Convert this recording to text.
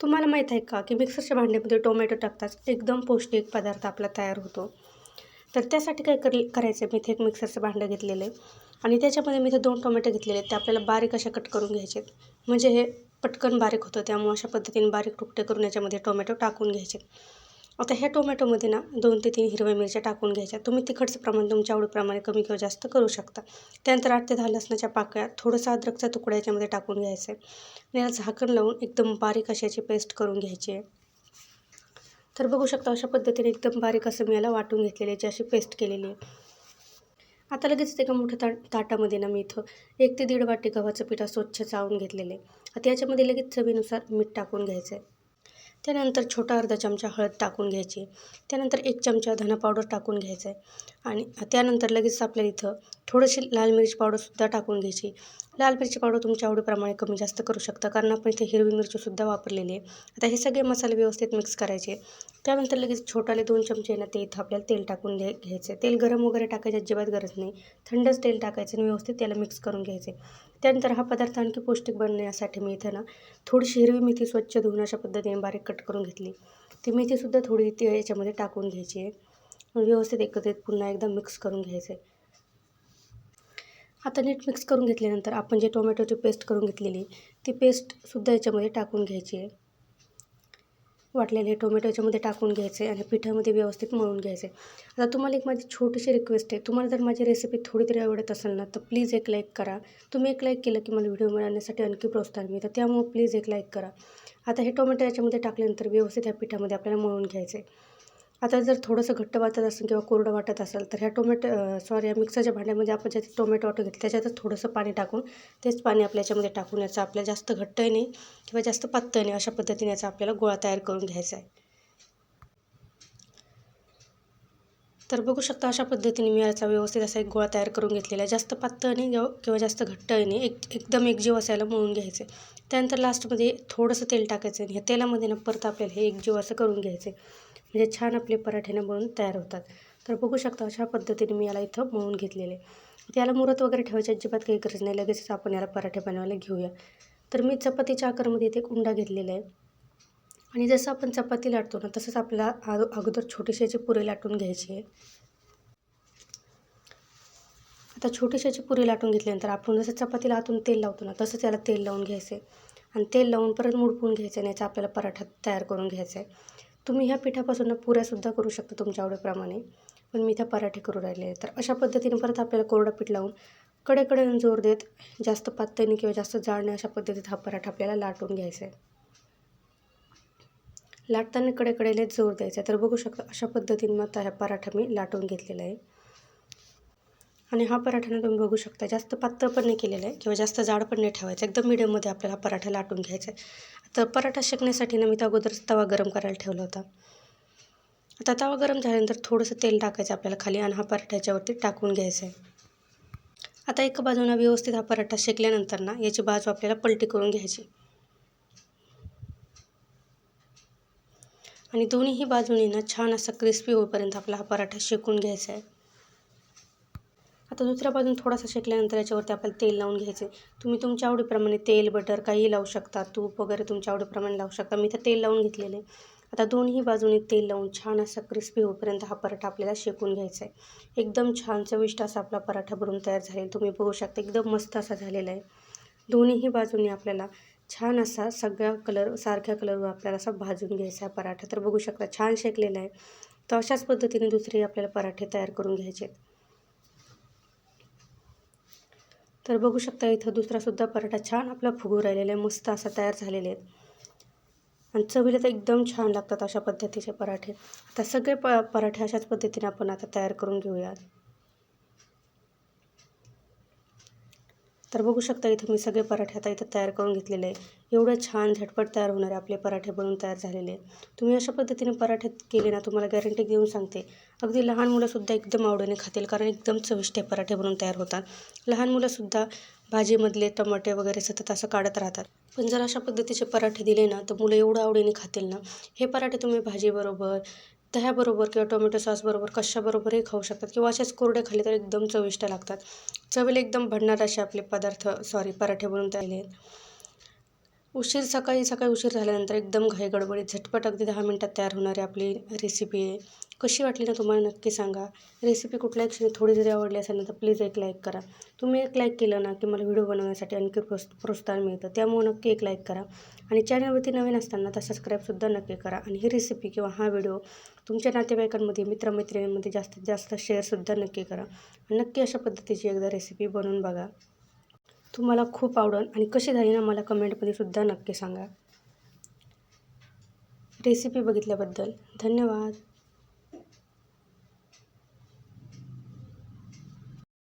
तुम्हाला माहीत आहे का की मिक्सरच्या भांड्यामध्ये टोमॅटो टाकताच एकदम पौष्टिक पदार्थ आपला तयार होतो. तर त्यासाठी काय कर करायचं आहे? मी इथे एक मिक्सरचं भांडं घेतलेलं आहे. आणि त्याच्यामध्ये मी इथे दोन टोमॅटो घेतलेले आहेत. ते आपल्याला बारीक अशा कट करून घ्यायचे आहेत. म्हणजे हे पटकन बारीक होतं. त्यामुळे अशा पद्धतीने बारीक तुकडे करून याच्यामध्ये टोमॅटो टाकून घ्यायचे आता ह्या टोमॅटोमध्ये ना दोन ते तीन हिरव्या मिरच्या टाकून घ्यायच्या. तुम्ही तिखटचं प्रमाण तुमच्या आवडीप्रमाणे कमी किंवा जास्त करू शकता. त्यानंतर आठ ते दहा लसणाच्या पाकळ्या थोडंसं अद्रकचा तुकडा याच्यामध्ये टाकून घ्यायचा आहे याला झाकण लावून एकदम बारीक अशी याची पेस्ट करून घ्यायची आहे. तर बघू शकता अशा पद्धतीने एकदम बारीक असं मी याला वाटून घेतलेली याची अशी पेस्ट केलेली आहे. आता लगेच एका मोठ्या ता ताटामध्ये ना मी इथं एक ते दीड वाटी गव्हाचं पिठा स्वच्छ चावून घेतलेलं आहे. आता याच्यामध्ये लगेच चवीनुसार मीठ टाकून घ्यायचं आहे त्यानंतर छोटा अर्धा चमचा हळद टाकून घ्यायची. त्यानंतर एक चमचा धना पावडर टाकून घ्यायचा आहे आणि त्यानंतर लगेच आपल्याला इथं थोडीशी लाल मिरची पावडरसुद्धा टाकून घ्यायची. लाल मिरची पावडर तुमच्या आवडीप्रमाणे कमी जास्त करू शकता कारण आपण इथे हिरवी मिरचीसुद्धा वापरलेली आहे. आता हे सगळे मसाले व्यवस्थित मिक्स करायचे. त्यानंतर लगेच छोटाले दोन चमचे ना ते इथं आपल्याला तेल टाकून घ्यायचे तेल गरम वगैरे टाकायची अजिबात गरज नाही. थंडच तेल टाकायचं आणि व्यवस्थित त्याला मिक्स करून घ्यायचे त्यानंतर हा पदार्थ आणखी पौष्टिक बनण्यासाठी मी इथं ना थोडीशी हिरवी मेथी स्वच्छ धुवून अशा पद्धतीने बारीक कट करून घेतली. ती मेथीसुद्धा थोडी ती याच्यामध्ये टाकून घ्यायची आहे. व्यवस्थित एकत्रित पुन्हा एकदा मिक्स करून घ्यायचं. आहे आता नीट मिक्स करून घेतल्यानंतर आपण जे टोमॅटोची पेस्ट करून घेतलेली ती पेस्टसुद्धा याच्यामध्ये टाकून घ्यायची आहे. वाटलेले टोमॅटो याच्यामध्ये टाकून घ्यायचे आणि पिठामध्ये व्यवस्थित मळून घ्यायचे. आता तुम्हाला एक माझी छोटीशी रिक्वेस्ट आहे. तुम्हाला जर माझी रेसिपी थोडी तरी आवडत असेल ना तर प्लीज एक लाईक करा. तुम्ही एक लाईक केलं की मला व्हिडिओ मिळवण्यासाठी आणखी प्रोत्साहन मिळतं. त्यामुळे प्लीज एक लाईक करा. आता हे टोमॅटो याच्यामध्ये टाकल्यानंतर व्यवस्थित ह्या पिठामध्ये आपल्याला मळून घ्यायचे आता जर थोडंसं घट्ट वाटत असेल किंवा कोरडं वाटत असेल तर ह्या टोमॅटो सॉरी या मिक्सरच्या भांड्यामध्ये आपण ज्यात टोमॅटो वाटून घेतलं त्याच्यातच थोडंसं पाणी टाकून तेच पाणी आपल्या याच्यामध्ये टाकून याचं आपल्याला जास्त घट्टही नाही किंवा जास्त पातळ नाही अशा पद्धतीने याचा आपल्याला गोळा तयार करून घ्यायचा आहे. तर बघू शकता अशा पद्धतीने मी याचा व्यवस्थित असा एक गोळा तयार करून घेतलेला आहे. जास्त पातळ नाही किंवा जास्त घट्ट नाही एक एकदम एकजीव असायला मळून घ्यायचे. त्यानंतर लास्टमध्ये थोडंसं तेल टाकायचं आणि ह्या तेलामध्ये ना परत आपल्याला हे एकजीव असं करून घ्यायचे. म्हणजे छान आपले पराठे मळून तयार होतात. तर बघू शकता अशा पद्धतीने मी याला इथं मळून घेतलेले त्याला मुरत वगैरे ठेवायची अजिबात काही गरज नाही. लगेचच आपण याला पराठे बनवायला घेऊया. तर मी चपातीच्या आकारामध्ये इथे एक उंडा घेतलेला आहे. आणि जसं आपण चपाती लाटतो ना तसंच आपल्याला अगोदर छोटीशी पुरी लाटून घ्यायची. आहे आता छोटीशी पुरी लाटून घेतल्यानंतर आपण जसं चपातीला आतून तेल लावतो ना तसंच याला तेल लावून घ्यायचं. आहे आणि तेल लावून परत मुडपून घ्यायचं आणि याचा आपल्याला पराठा तयार करून घ्यायचा आहे. तुम्ही ह्या पिठापासून पुऱ्यासुद्धा करू शकता तुमच्या आवडीप्रमाणे. पण मी त्या पराठे करू राहिले तर अशा पद्धतीने परत आपल्याला कोरडं पीठ लावून कडेकडे जोर देत जास्त पातळीने किंवा जास्त जाळणे अशा पद्धतीत हा पराठा आपल्याला लाटून घ्यायचा आहे. लाटताना कडेकडेने जोर द्यायचा. तर बघू शकता अशा पद्धतीने मग हा पराठा मी लाटून घेतलेला आहे. आणि हा पराठाना तुम्ही बघू शकता जास्त पातळ पण नाही केलेला आहे किंवा जास्त जाड पण नाही ठेवायचं. एकदम मिडियममध्ये आपल्याला पराठा लाटून घ्यायचा आहे. तर पराठा शेकण्यासाठी ना मी त्या अगोदरच तवा गरम करायला ठेवला होता. आता तवा गरम झाल्यानंतर थोडंसं तेल टाकायचं आपल्याला खाली आणि हा पराठ्याच्यावरती टाकून घ्यायचा आहे. आता एका बाजूला व्यवस्थित हा पराठा शेकल्यानंतर ना याची बाजू आपल्याला पलटी करून घ्यायची आणि दोन्हीही बाजूने ना छान असा क्रिस्पी होईपर्यंत आपला हा पराठा शेकून घ्यायचा आहे. आता दुसऱ्या बाजून थोडासा शेकल्यानंतर याच्यावरती आपल्याला तेल लावून घ्यायचे तुम्ही तुमच्या आवडीप्रमाणे तेल बटर काहीही लावू शकता. तूप वगैरे तुमच्या आवडीप्रमाणे लावू शकता. मी तर तेल लावून घेतलेले आता दोन्ही बाजूने तेल लावून छान असा क्रिस्पी होईपर्यंत हा पराठा आपल्याला शेकून घ्यायचा आहे. एकदम छान चविष्ट असा आपला पराठा भरून तयार झालेला तुम्ही बघू शकता एकदम मस्त असा झालेला आहे. दोन्हीही बाजूने आपल्याला छान असा सगळ्या कलर सारख्या कलरवर आपल्याला असा भाजून घ्यायचा आहे पराठा. तर बघू शकता छान शेकलेला आहे. तर अशाच पद्धतीने दुसरे आपल्याला पराठे तयार करून घ्यायचे आहेत. तर बघू शकता इथं दुसरासुद्धा पराठा छान आपला फुगू राहिलेला आहे. मस्त असा तयार झालेले आहेत. आणि चवीला तर एकदम छान लागतात अशा पद्धतीचे पराठे. आता सगळे प पराठे अशाच पद्धतीने आपण आता तयार करून घेऊयात. तर बघू शकता इथं मी सगळे पराठे आता इथं तयार करून घेतलेले आहे. एवढं छान झटपट तयार होणारे आपले पराठे बनवून तयार झालेले तुम्ही अशा पद्धतीने पराठे केले ना तुम्हाला गॅरंटी देऊन सांगते. अगदी लहान मुलंसुद्धा एकदम आवडीने खातील कारण एकदम चविष्ट पराठे बनवून तयार होतात. लहान मुलंसुद्धा भाजीमधले टमाटे वगैरे सतत असं काढत राहतात. पण जर अशा पद्धतीचे पराठे दिले ना तर मुलं एवढं आवडीने खातील ना. हे पराठे तुम्ही भाजीबरोबर दह्याबरोबर किंवा टोमॅटो सॉसबरोबर कशाबरोबरही खाऊ शकतात किंवा असेच कोरडे खाल्ले तर एकदम चविष्ट लागतात. चवीला एकदम भरणार असे आपले पदार्थ सॉरी पराठे बनवून तयार आहेत उशीर सकाळी सकाळी उशीर झाल्यानंतर एकदम घाई गडबडीत झटपट अगदी दहा मिनटात तयार होणारी आपली रेसिपी आहे. कशी वाटली ना तुम्हाला नक्की सांगा. रेसिपी कुठल्याही क्षणी थोडी जरी आवडली असेल ना तर प्लीज एक लाईक करा. तुम्ही एक लाईक केलं ना की मला व्हिडिओ बनवण्यासाठी आणखी प्रोस् प्रोत्साहन मिळतं. त्यामुळे नक्की एक लाईक करा. आणि चॅनलवरती नवीन असताना तर सबस्क्राईबसुद्धा नक्की करा. आणि ही रेसिपी किंवा हा व्हिडिओ तुमच्या नातेवाईकांमध्ये मित्रमैत्रिणींमध्ये जास्तीत जास्त शेअरसुद्धा नक्की करा. आणि नक्की अशा पद्धतीची एकदा रेसिपी बनवून बघा. तुम्हाला खूप आवडेल आणि कशी झाली ना मला कमेंटमध्ये सुद्धा नक्की सांगा. रेसिपी बघितल्याबद्दल धन्यवाद.